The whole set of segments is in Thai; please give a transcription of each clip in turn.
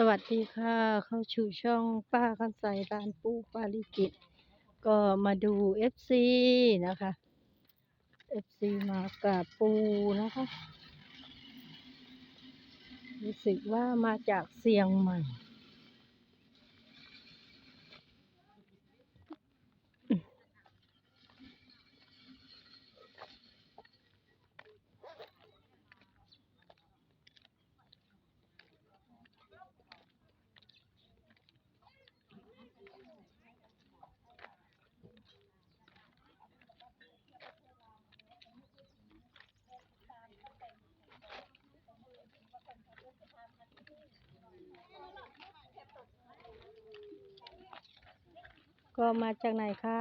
สวัสดีค่ะ เข้าชูช่องป้าคำใสร้านปูปาลิกิต ก็มาดูเอฟซีนะคะเอฟซีมากับปูนะคะ รู้สึกว่ามาจากเสียงใหม่ ก็มาจากไหนคะ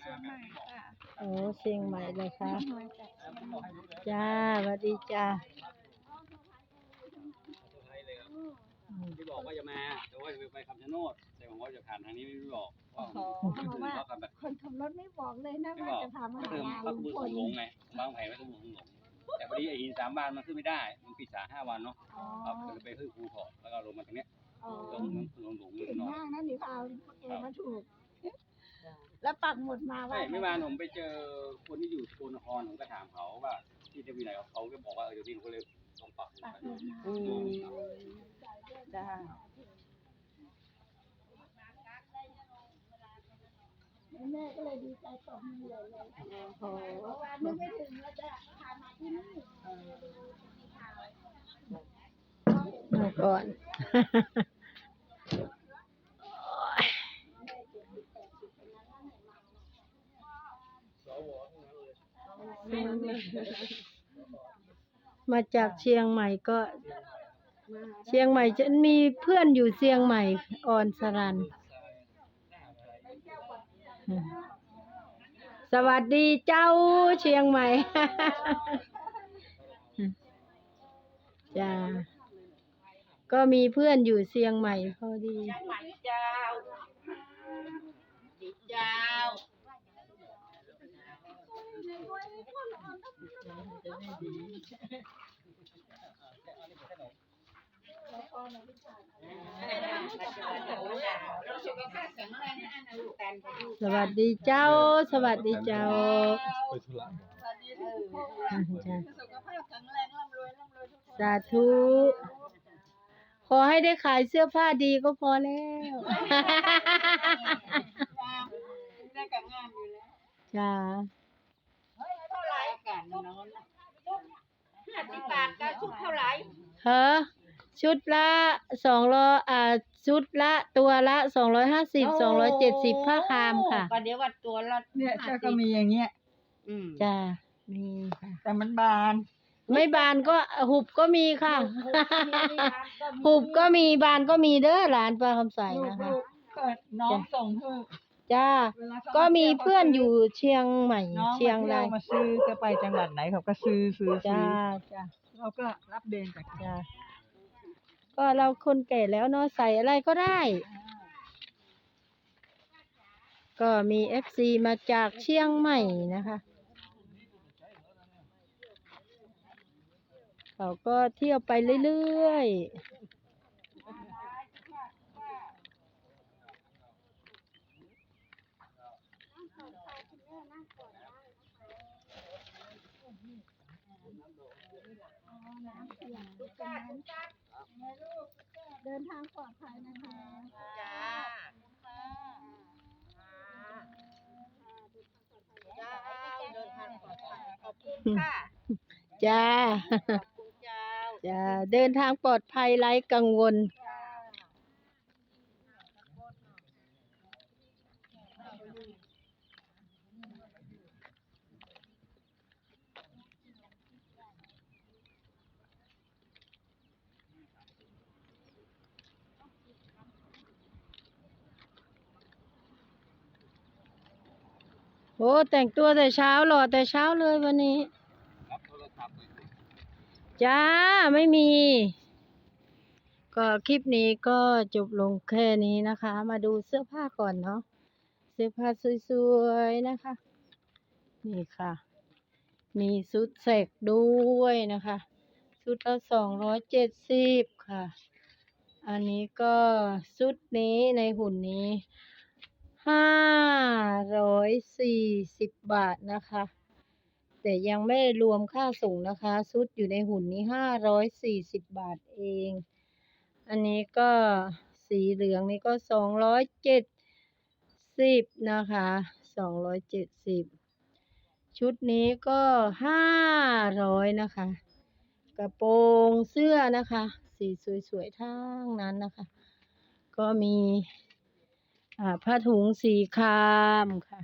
เชียงใหม่ค่ะโอ้เชียงใหม่เลยคะมาจากเชียงใหม่จ้าสวัสดีจ้าอืมที่บอกว่าจะมาแต่ว่าจะไปคำชะโนดแต่ผมว่าจะผ่านทางนี้ไม่รู้หรอกว่าโอ้โหคนอื่นเขาทำแบบคนขับรถไม่บอกเลยนะไม่ว่าบอกจะพามาก็หาคือลุเขางคือพคลนหลงไงวางแผนไว้ก็บุญหลงแต่พอดีไอ้หินสามบ้านมันขึ้นไม่ได้ มันปิดสาห้าวันเนาะอ๋อครับก็เลยไปขึ้นภูถอดแล้วก็ลงมาตรงเนี้ยอ๋อลงลงหลงหลงถึงนอนห้างนั่นนี่พาเองมาถูกแล้ว ปักหมุดมาว่าใช่ไม่วานผมไปเจอคนที่อยู่สกลนครผมก็ถามเขาว่า ที่จะมีไหนเขาก็บอกว่าเออเดี๋ยวพี่ผมก็เลยลองปักหมุดปักไปหมุดมาอืมจ้าแม่ก็เลยดีใจตบมือเลยเลยโอ้โหเพราะว่านึกไม่ถึงว่าจะพามาที่นี่มาก่อน มาจากเชียงใหม่ก็ เชียงใหม่ฉันมีเพื่อนอยู่เชียงใหม่ออนสรัน สวัสดีเจ้าเชียงใหม่ จ้า ก็มีเพื่อนอยู่เชียงใหม่พอดีเจ้าเจ้า สวัสดีเจ้า สวัสดีเจ้าจ้าสุขภาพแข็งแรงร่ำรวยร่ำรวยทุกคนสาธุ ขอให้ได้ขายเสื้อผ้าดีก็พอแล้วได้กับงานอยู่แล้วจ้าเท่าไห ร่กันน้องห้าสิบบาทก็ชุดเท่าไหร่เฮ้อชุดละสองร้อยอ่าชุดละตัวละสองร้อยห้าสิบสองร้อยเจ็ดสิบผ้าคามค่ะ ก็เดี๋ยวว่าตัวละเนี่ยเจ้าก็มีอย่างเงี้ยอืมจ้ามีค่ะ แต่มันบาน ไม่บานก็หุบก็มีค่ะ หุบก็มีบานก็มีเด้อร้านปลาคำใสลูกนะคะ ลูกก็น้องส่งเพื่อ จ้าเวลาขาก็มีเพื่อนอยู่เชียงใหม่น้องเชียงรายมาซื้อจะไปจังหวัดไหนเขาก็ซื้อซื้อซื้จ้าอจ้าเราก็รับเดนจากจ้าก็เราคนแก่แล้วเนาะใส่อะไรก็ได้ ก็มีเอฟซีมาจากเชียงใหม่นะคะเขาก็เที่ยวไปเรื่อยๆ เดินทางปลอดภัยนะคะจ้าจ้าเดินทางปลอดภัยขอบคุณค่ะจ้าจ้าเดินทางปลอดภัยไร้กังวล โอ้แต่งตัวแต่เช้าหล่อแต่เช้าเลยวันนี้ จ้า ไม่มี ก็คลิปนี้ก็จบลงแค่นี้นะคะ มาดูเสื้อผ้าก่อนเนาะ เสื้อผ้าสวยๆนะคะ นี่ค่ะ มีชุดเสกด้วยนะคะ ชุดละสองร้อยเจ็ดสิบค่ะ อันนี้ก็ชุดนี้ในหุ่นนี้ ห้าร้อยสี่สิบบาทนะคะ แต่ยังไม่รวมค่าส่งนะคะชุดอยู่ในหุ่นนี้ห้าร้อยสี่สิบบาทเอง อันนี้ก็สีเหลืองนี่ก็สองร้อยเจ็ดสิบนะคะสองร้อยเจ็ดสิบชุดนี้ก็ห้าร้อยนะคะ กระโปรงเสื้อนะคะ สีสวยๆทั้งนั้นนะคะ ก็มี ผ้าถุงสีครามค่ะ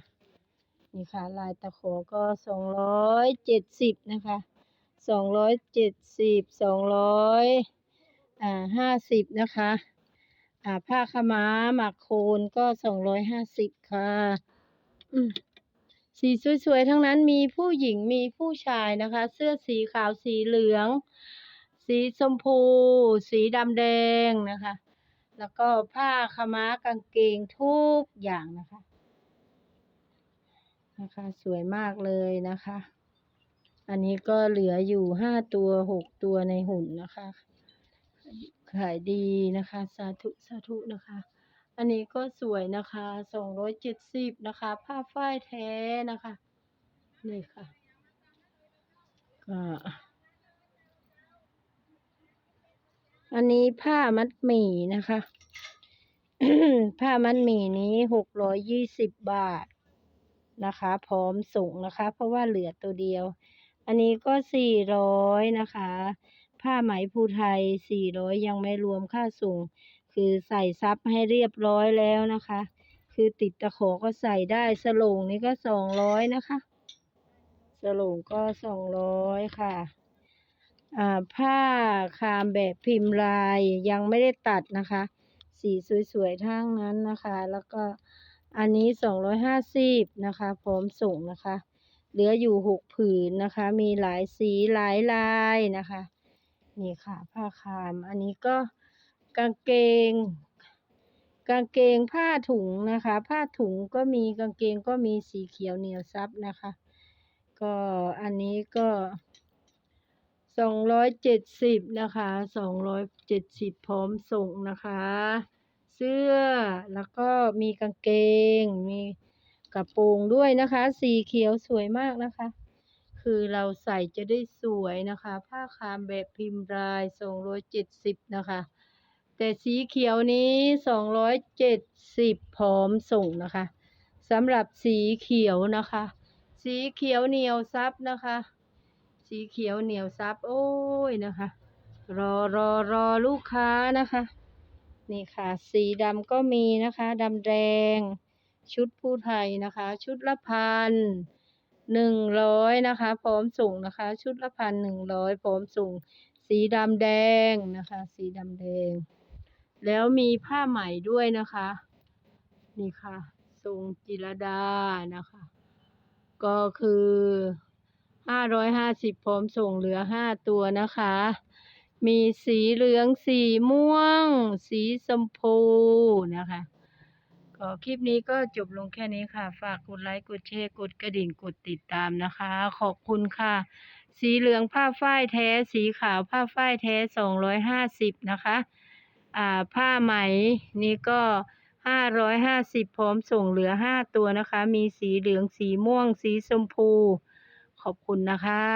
นี่ค่ะ ลายตะขอก็สองร้อยเจ็ดสิบนะคะสองร้อยเจ็ดสิบสองร้อยอ่าห้าสิบนะคะอ่าผ้าขม้าหมักโคนก็สองร้อยห้าสิบค่ะสีสวยๆ ทั้งนั้นมีผู้หญิงมีผู้ชายนะคะ เสื้อสีขาวสีเหลือง สีชมพู สีดำแดงนะคะ แล้วก็ผ้าขม้ากางเกงทุกอย่างนะคะ นะคะ สวยมากเลยนะคะ อันนี้ก็เหลืออยู่ห้าตัวหกตัวในหุ่นนะคะ ขายดีนะคะ สาธุสาธุนะคะ อันนี้ก็สวยนะคะสองร้อยเจ็ดสิบนะคะ ผ้าฝ้ายแท้นะคะนี่ค่ะก็ อันนี้ผ้ามัดหมี่นะคะ ผ้ามัดหมี่นี้หกร้อยยี่สิบบาทนะคะ พร้อมส่งนะคะ เพราะว่าเหลือตัวเดียว อันนี้ก็สี่ร้อยนะคะ ผ้าไหมภูไทยสี่ร้อยยังไม่รวมค่าส่ง คือใส่ซับให้เรียบร้อยแล้วนะคะ คือติดตะขอก็ใส่ได้สลงนี่ก็สองร้อยนะคะ สลงก็สองร้อยค่ะ ผ้าคามแบบพิมพ์ลายยังไม่ได้ตัดนะคะ สีสวยๆทั้งนั้นนะคะ แล้วก็อันนี้สองร้อยห้าสิบนะคะ พร้อมส่งนะคะ เหลืออยู่หกผืนนะคะ มีหลายสีหลายลายนะคะ นี่ค่ะ ผ้าคาม อันนี้ก็กางเกง กางเกงผ้าถุงนะคะ ผ้าถุงก็มีกางเกงก็มีสีเขียวเหนียวซับนะคะ ก็อันนี้ก็ สองร้อยเจ็ดสิบนะคะสองร้อยเจ็ดสิบพร้อมส่งนะคะ เสื้อแล้วก็มีกางเกง มีกระโปรงด้วยนะคะ สีเขียวสวยมากนะคะ คือเราใส่จะได้สวยนะคะ ผ้าคามแบบพิมพ์ลายสองร้อยเจ็ดสิบนะคะ แต่สีเขียวนี้สองร้อยเจ็ดสิบพร้อมส่งนะคะสำหรับสีเขียวนะคะ สีเขียวเหนียวซับนะคะ สีเขียวเหนียวซับ โอ้ยนะคะ รอรอรอลูกค้านะคะ นี่ค่ะ สีดำก็มีนะคะดำแดง ชุดผู้ไทยนะคะ ชุดละพันหนึ่งร้อยนะคะ พร้อมส่งนะคะ ชุดละพันหนึ่งร้อยพร้อมส่ง สีดำแดงนะคะ สีดำแดง แล้วมีผ้าไหมด้วยนะคะ นี่ค่ะทรงจิรดานะคะ ก็คือ ห้าร้อยห้าสิบพร้อมส่งเหลือห้าตัวนะคะ มีสีเหลือง สีม่วง สีชมพูนะคะก็คลิปนี้ก็จบลงแค่นี้ค่ะ ฝากกดไลค์ กดแชร์ กดกระดิ่ง กดติดตามนะคะ ขอบคุณค่ะ สีเหลืองผ้าฝ้ายแท้ สีขาวผ้าฝ้ายแท้สองร้อยห้าสิบนะคะ อ่า ผ้าไหมนี่ก็ห้าร้อยห้าสิบพร้อมส่งเหลือห้าตัวนะคะ มีสีเหลือง สีม่วง สีชมพู ขอบคุณนะคะ